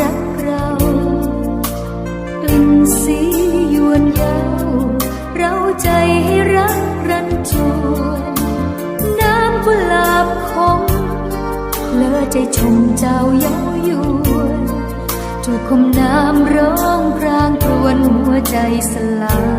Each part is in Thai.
รักเรากลิ่นสียวนยาวเราใจให้รักรันจวนน้ำกุหลาบคงเลอใจชมเจ้าเย้ายวนจูบคมน้ำร้องพรางครวนหัวใจสลาย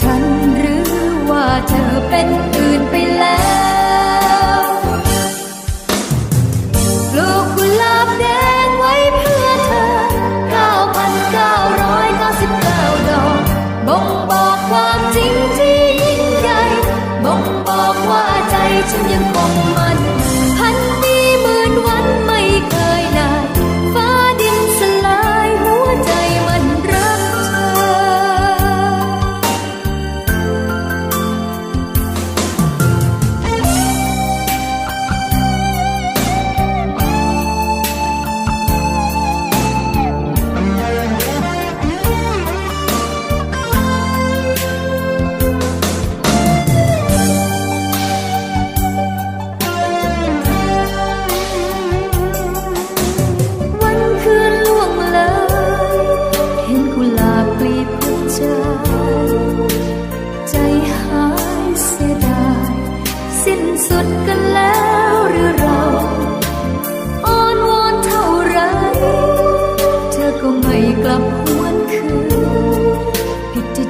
ฉันหรือว่าเธอเป็นอื่นไปแล้วปลูกกุหลาบแดงไว้เพื่อเธอ 9,999 ดอกบ่งบอกความจริงที่ยิ่งใหญ่บ่งบอกว่าใจฉันยังคงมั่น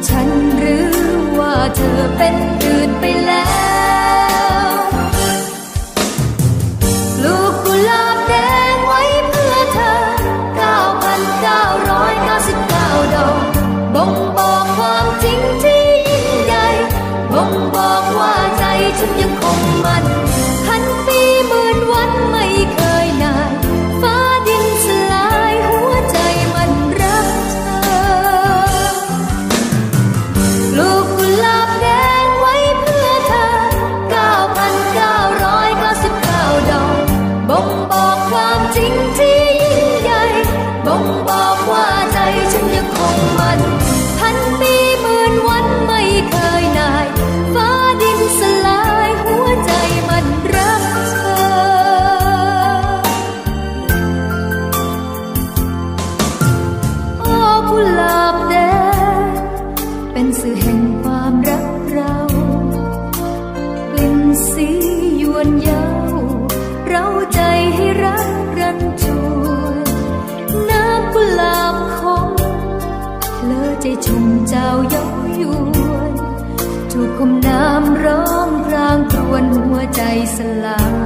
ฉันหรือว่าเธอเป็นอื่นไปแล้วปลูกกุหลาบแดงไว้เพื่อเธอ 9,999 ดอกบ่งบอกความจริงที่ยิ่งใหญ่บ่งบอกว่าใจฉันยังคงมั่น คว ชมเจ้าเย้ายวนถูกคมน้ำร้องพรางครวนหัวใจสลาย